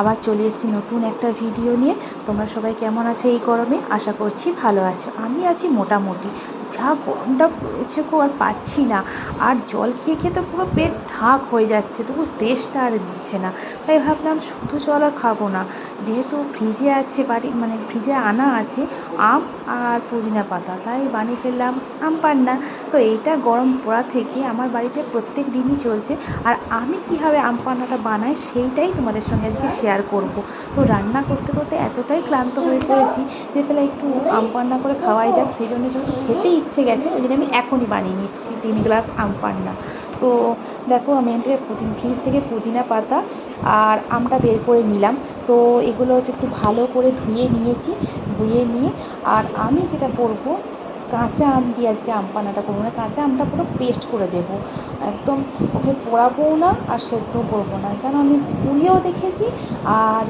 আবার চলে এসেছি নতুন একটা ভিডিও নিয়ে। তোমরা সবাই কেমন আছো এই গরমে? আশা করছি ভালো আছো। আমি আছি মোটামুটি। যা গরমটা পড়েছে গো, আর পাচ্ছি না। আর জল খেয়ে খেয়ে তো পুরো পেট ঢাক হয়ে যাচ্ছে, তবু তেষ্টা আর দিচ্ছে না। তাই ভাবলাম শুধু জল আর খাব না। যেহেতু ফ্রিজে আছে, বাড়ি মানে ফ্রিজে আনা আছে, আম আর পুদিনা পাতা। তাই বানিয়ে ফেললাম আম পান্না। তো এইটা গরম পড়া থেকে আমার বাড়িতে প্রত্যেক দিনই চলছে। আর আমি কীভাবে আম পান্নাটা বানাই, সেইটাই তোমাদের সঙ্গে আজকে শেয়ার করব। তো রান্না করতে করতে এতটাই ক্লান্ত হয়ে পড়েছি যে তাহলে একটু আম পান্না করে খাওয়াই যাক, সেই জন্য যেহেতু খেতে ইচ্ছে গেছে ওই জন্য আমি এখনই বানিয়ে নিচ্ছি তিন গ্লাস আম পান্না। তো দেখো আমি এখান থেকে পুদিন, ফ্রিজ থেকে পুদিনা পাতা আর আমটা বের করে নিলাম। তো এগুলো হচ্ছে একটু ভালো করে ধুয়ে নিয়েছি, ধুয়ে নিয়ে আর আমি যেটা করব কাঁচা আম দিয়ে আজকে আম পানাটা করব। না কাঁচা আমটা পুরো পেস্ট করে দেবো। একদম ওকে পোড়াবও না আর সেদ্ধও করব না। যেন আমি পুড়িয়েও দেখেছি আর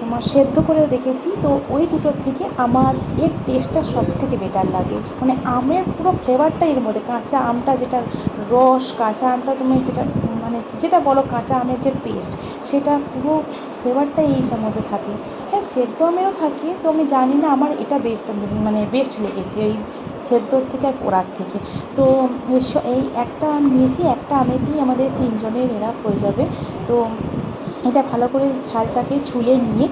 তোমার সেদ্ধ করেও দেখেছি। তো ওই দুটোর থেকে আমার এর টেস্টটা সব থেকে বেটার লাগে। মানে আমের পুরো ফ্লেভারটা এর মধ্যে। কাঁচা আমটা যেটা রস, কাঁচা আমটা তুমি যেটা মানে যেটা বলো কাঁচা আমের যে পেস্ট সেটা পুরো ফ্লেভারটাই এইটার মধ্যে থাকে। হ্যাঁ সেদ্ধ আমেরও থাকে। তো আমি জানি না আমার এটা বেস্ট মানে বেস্ট লেগেছে। ওই সেদ্ধর থেকে আর পোড়ার থেকে। তো এই একটা আম নিয়েছি একটা আমেতেই আমাদের তিনজনের এরাপ হয়ে যাবে। তো এটা ভালো করে ছালটাকে ছুলে নিয়ে,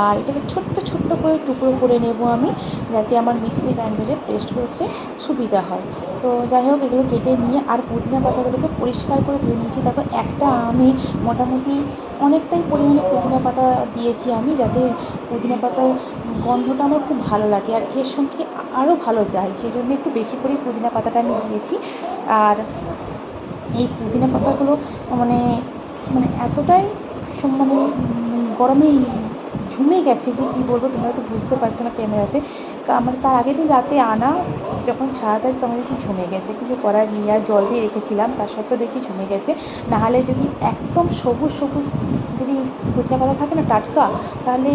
আর এটাকে ছোট্ট ছোট্ট করে টুকরো করে নেব আমি, যাতে আমার মিক্সি গ্রাইন্ডারে পেস্ট করতে সুবিধা হয়। তো যাই হোক, এগুলো কেটে নিয়ে আর পুদিনা পাতাগুলোকে পরিষ্কার করে ধুয়ে নিয়েছি। তারপর একটা আমি মোটামুটি অনেকটাই পরিমাণে পুদিনা পাতা দিয়েছি আমি, যাতে পুদিনা পাতার গন্ধটা আমার খুব ভালো লাগে আর এর সঙ্গে আরও ভালো যায় সেই জন্য একটু বেশি করে পুদিনা পাতাটা আমি দিয়েছি আর এই পুদিনা পাতাগুলো মানে মানে এতটাই মানে গরমে ঝুমে গেছে যে কী বলব, তোমরা তো বুঝতে পারছ না ক্যামেরাতে। মানে তার আগের দিন রাতে আনা, যখন ছাড়াতে আছে তখন দেখছি ঝুমে গেছে। কিছু করার নেই, আর জল দিয়ে রেখেছিলাম, তার সত্ত্বেও দেখছি ঝুমে গেছে। নাহলে যদি একদম সবুজ সবুজ যদি পুদিনা পাতা থাকে না টাটকা, তাহলে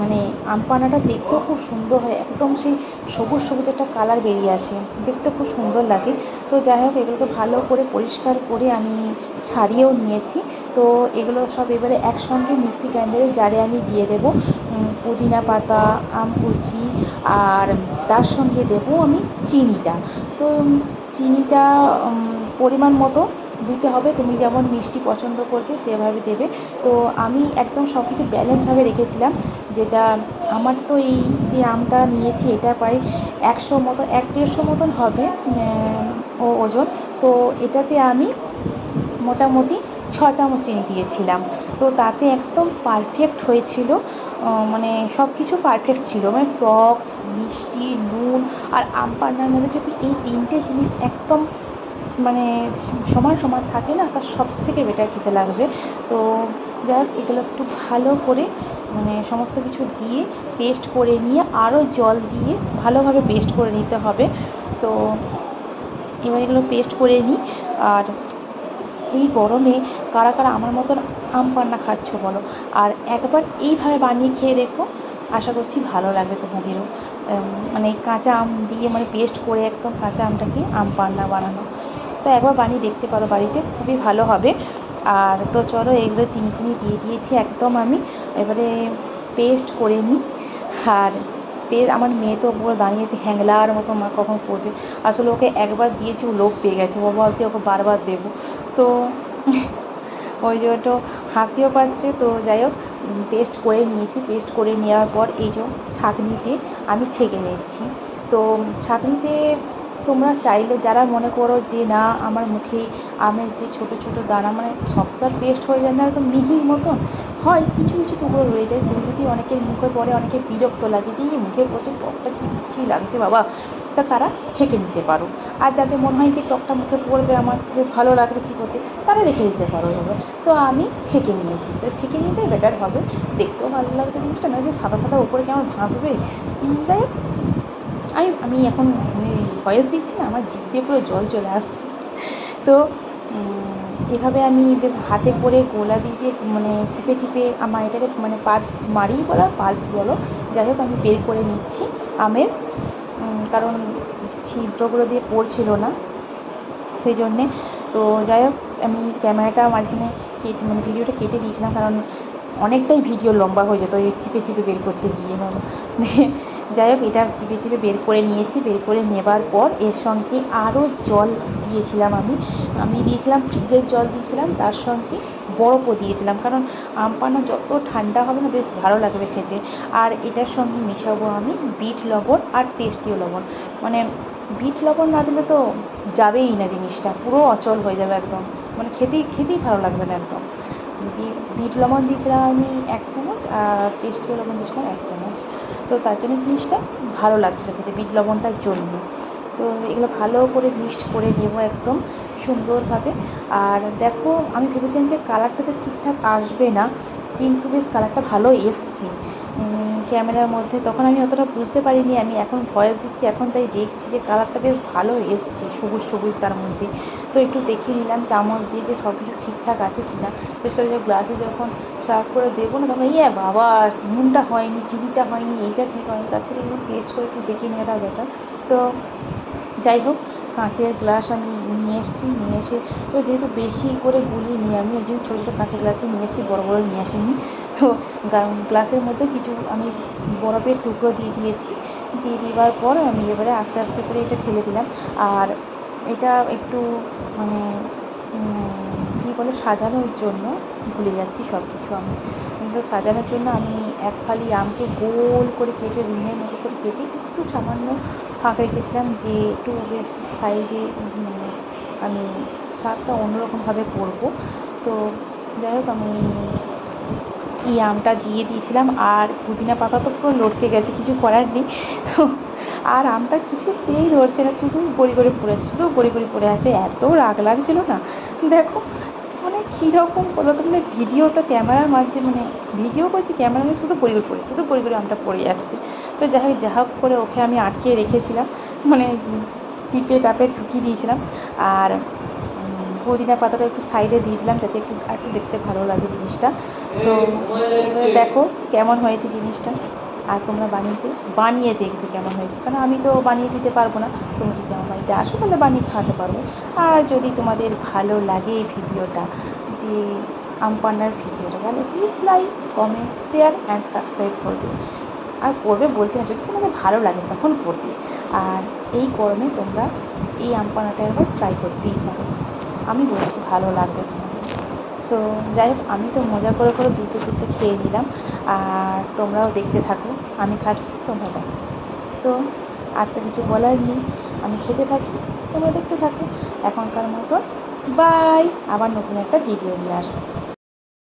মানে আম পানাটা দেখতেও খুব সুন্দর হয়। একদম সেই সবুজ সবুজ একটা কালার বেরিয়ে আসে। দেখতে খুব সুন্দর লাগে। তো যাই হোক, এগুলোকে ভালো করে পরিষ্কার করে আমি ছাড়িয়েও নিয়েছি। তো এগুলো সব এবারে একসঙ্গে মিক্সি গ্রাইন্ডারে জারে আমি দিয়ে দেবো। পুদিনা পাতা, আম কুচি আর তার সঙ্গে দেবো আমি চিনিটা। তো চিনিটা পরিমাণ মতো দিতে হবে, তুমি যেমন মিষ্টি পছন্দ করবে সেভাবে দেবে। তো আমি একদম সব কিছু ব্যালেন্সভাবে রেখেছিলাম, যেটা আমার তো এই যে আমটা নিয়েছি, এটা প্রায় একশো মতো, এক দেড়শো মতন হবে ও ওজন। তো এটাতে আমি মোটামুটি ছ চামচ চিনি দিয়েছিলাম। তো তাতে একদম পারফেক্ট হয়েছিল মানে সব কিছু পারফেক্ট ছিল। মানে টক, মিষ্টি, নুন আর আম পান্নার মধ্যে যদি এই তিনটে জিনিস একদম মানে সমান সমান থাকে না তার সব থেকে বেটার খেতে লাগবে। তো যাই হোক, এগুলো একটু ভালো করে মানে সমস্ত কিছু দিয়ে পেস্ট করে নিয়ে আরও জল দিয়ে ভালোভাবে পেস্ট করে নিতে হবে। তো এবার এগুলো পেস্ট করে নিই। আর এই গরমে কারা কারা আমার মতন আম পান্না খাচ্ছ বলো, আর একবার এইভাবে বানিয়ে খেয়ে দেখো, আশা করছি ভালো লাগবে তোমাদেরও। মানে কাঁচা আম দিয়ে মানে পেস্ট করে একদম কাঁচা আমটাকে আম পান্না বানানো। তো একবার বানিয়ে দেখতে পারো বাড়িতে, খুবই ভালো হবে। আর তো চলো এগুলো চিনি টিনি দিয়ে দিয়েছি একদম আমি। এবারে পেস্ট করে নিই আর পে আমার মেয়ে তো পুরো দাঁড়িয়েছে হ্যাংলার মতো, মা কখন করবে। আসলে ওকে একবার দিয়েছি, ও লোভ পেয়ে গেছে। ও ভাবছে ওকে বারবার দেবো। তো ওই যে জন্য হাসিও পাচ্ছে। তো যাই হোক পেস্ট করে নিয়েছি। পেস্ট করে নেওয়ার পর এই যে ছাঁকনিতে আমি ছেঁকে নিচ্ছি। তো ছাঁকনিতে তোমরা চাইলে যারা মনে করো যে না, আমার মুখে আমের যে ছোটো ছোটো দানা মানে সবটা পেস্ট হয়ে যায় না, একদম মিহির মতন, হয় কিছু কিছু টুকরো রয়ে যায় সেগুলো অনেকের মুখে পড়ে অনেকের বিরক্ত লাগে যে এই মুখে পড়ছে টকটা কী বিচ্ছিরি লাগছে, বাবা। তা তারা ছেঁকে নিতে পারো। আর যাদের মনে হয় যে, টকটা মুখে পড়বে, আমার বেশ ভালো লাগবে চিবোতে তারা রেখে দিতে পারো এভাবে। তো আমি ছেঁকে নিয়েছি। তো ছেঁকে নিতেই বেটার হবে। দেখতেও ভালো লাগবে জিনিসটা, নয় যে সাদা সাদা উপরে কেমন ভাসবে? যাই আমি আমি এখন ভয়েস দিচ্ছি না আমার জিভ দিয়ে পুরো জল চলে আসছে। তো এভাবে আমি বেশ হাতে করে গোলা দিয়ে মানে চিপে চিপে আমার এটাকে মানে পাল্প মারি বলো পাল্প বলো, যাই হোক আমি বের করে নিচ্ছি আমের কারণ ছিদ্রগুলো দিয়ে পড়ছিল না সেই জন্যে তো যাই হোক, আমি ক্যামেরাটা মাঝখানে কেটে মানে ভিডিওটা কেটে দিয়েছিলাম, কারণ অনেকটাই ভিডিও লম্বা হয়ে যেত এই চিপে চিপে বের করতে গিয়ে দিয়ে যাই হোক, এটা চিপে চিপে বের করে নিয়েছি, বের করে নেবার পর এর সঙ্গে আরও জল দিয়েছিলাম আমি। আমি দিয়েছিলাম, ফ্রিজের জল দিয়েছিলাম, তার সঙ্গে বরফও দিয়েছিলাম, কারণ আম পানা যত ঠান্ডা হবে না, বেশ ভালো লাগবে খেতে। আর এটার সঙ্গে মেশাবো আমি বিট লবণ আর টেস্টিও লবণ। মানে বিট লবণ না দিলে তো যাবেই না জিনিসটা, পুরো অচল হয়ে যাবে একদম। মানে খেতেই খেতেই ভালো লাগবে না একদম। দিয়ে বিট লবণ দিয়েছিলাম আমি এক চামচ আর টেস্টিও লবণ দিয়েছিলাম এক চামচ। তো তার জন্য জিনিসটা ভালো লাগছিল খেতে, বিট লবণটার জন্য। তো এগুলো ভালো করে মিক্সড করে নেব একদম সুন্দরভাবে। আর দেখো, আমি ভেবেছিলাম যে কালারটা তো ঠিকঠাক আসবে না, কিন্তু বেশ কালারটা ভালো এসছে। ক্যামেরার মধ্যে, তখন আমি অতটা বুঝতে পারিনি, আমি এখন ভয়েস দিচ্ছি, এখন তাই দেখছি যে কালারটা বেশ ভালো এসছে, সবুজ সবুজ তার মধ্যে। তো একটু দেখে নিলাম, চামচ দিয়ে যে সব কিছু ঠিকঠাক আছে কি না। বিশেষ করে যে গ্লাসে যখন সার্ভ করে দেবো না, তখন ইয়ে বাবা, নুনটা হয়নি, চিনিটা হয়নি, এইটা ঠিক হয়নি। তার থেকে একটু টেস্ট করে একটু দেখে নেওয়াটা ব্যাপার। তো যাই হোক কাঁচের গ্লাস আমি নিয়ে এসেছি, নিয়ে এসে তো যেহেতু বেশি করে গুলি নিই আমি ওই জন্য ছোটো ছোটো কাঁচের গ্লাসে নিয়ে এসেছি, বড়ো বড়ো নিয়ে আসিনি। তো গ্লাসের মধ্যে কিছু আমি বরফের টুকরো দিয়ে দিয়েছি। দিয়ে দেওয়ার পর আমি এবারে আস্তে আস্তে করে এটা ঢেলে দিলাম। আর এটা একটু মানে কী বলে, সাজানোর জন্য ভুলে যাচ্ছি সব কিছু আমি। কিন্তু সাজানোর জন্য আমি এক ফালি আমকে গোল করে কেটে, রিংয়ের মতো করে কেটে একটু সামান্য ফাঁক রেখেছিলাম যে একটু বেশ সাইডে মানে আমি শাকটা অন্যরকমভাবে করব। তো যাই হোক, আমি এই আমটা দিয়ে দিয়েছিলাম। আর পুদিনা পাতা তো পুরো লটকে গেছে, কিছু করার নেই। আর আমটা কিছুতেই ধরছে না, শুধু গড়ি গড়ি পড়ে আছে, শুধু গড়ি গড়ি পড়ে আছে। এত রাগ লাগছিল না। দেখো কীরকম বলো তো? মানে ভিডিওটা ক্যামেরার মাঝে মানে ভিডিও করছি ক্যামেরা শুধু গড়ি পড়ে শুধু গড়ি গড়ি আমটা পড়ে যাচ্ছে। তো যাই হোক, যা হোক করে ওকে আমি আটকে রেখেছিলাম মানে টিপে টাপে ঢুকিয়ে দিয়েছিলাম। আর পুদিনা পাতাটা একটু সাইডে দিয়ে দিলাম যাতে একটু একটু দেখতে ভালো লাগে জিনিসটা। তো দেখো কেমন হয়েছে জিনিসটা, আর তোমরা বানিয়ে বানিয়ে দেখবে কেমন হয়েছে। কারণ আমি তো বানিয়ে দিতে পারব না তুমি যদি আমার বাড়িতে আসো তাহলে বানিয়ে খাওয়াতে পারব। আর যদি তোমাদের ভালো লাগে এই ভিডিওটা যে আম পান্নার ভিডিওটা তাহলে please like comment share and subscribe করবে। আর করবে বলছি না, যদি তোমাদের ভালো লাগে তখন করবে। আর এই গরমে তোমরা এই আম পান্নাটা একবার ট্রাই করতেই পারো। আমি বলছি ভালো লাগবে তোমাদের। তো যাই হোক, আমি তো মজা করে করে দুটো দুটো খেয়ে নিলাম। আর তোমরাও দেখতে থাকো, আমি খাচ্ছি, তোমরা দেখো। তো আর তো কিছু বলার নেই। আমি খেতে থাকি। তোমরা দেখতে থাকো এখনকার মতো। বাই আবার নতুন একটা ভিডিও নিয়ে আসব।